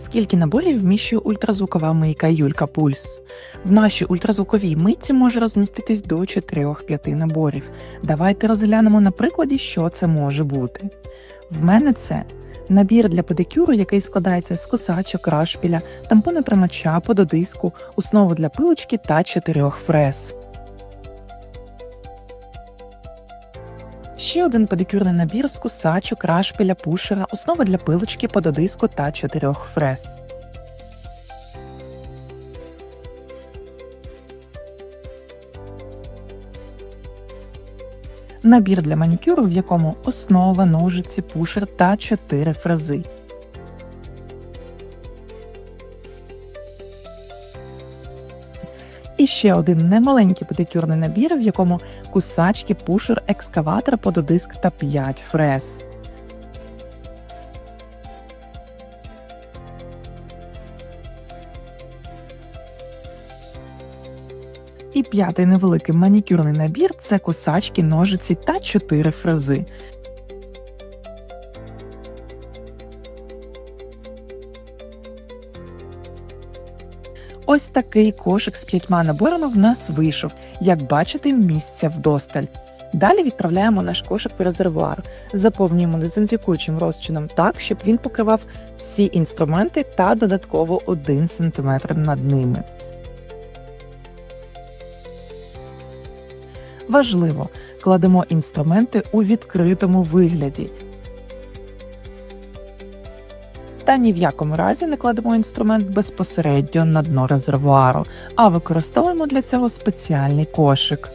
Скільки наборів вміщує ультразвукова мийка Юлька Пульс? В нашій ультразвуковій мийці може розміститись до 4-5 наборів. Давайте розглянемо на прикладі, що це може бути. В мене це набір для педикюру, який складається з косачок, рашпіля, тампона примача, пододиску, основу для пилочки та чотирьох фрез. Ще один педикюрний набір з кусачок, рашпіля, пушера, основа для пилочки, пододиску та чотирьох фрез. Набір для манікюру, в якому основа, ножиці, пушер та чотири фрези. І ще один немаленький педикюрний набір, в якому кусачки, пушер, екскаватор, пододиск та 5 фрез. І п'ятий невеликий манікюрний набір це кусачки, ножиці та 4 фрези. Ось такий кошик з п'ятьма наборами в нас вийшов. Як бачите, місця вдосталь. Далі відправляємо наш кошик в резервуар, заповнюємо дезінфікуючим розчином так, щоб він покривав всі інструменти та додатково 1 см над ними. Важливо, кладемо інструменти у відкритому вигляді. Та ні в якому разі не кладемо інструмент безпосередньо на дно резервуару, а використовуємо для цього спеціальний кошик.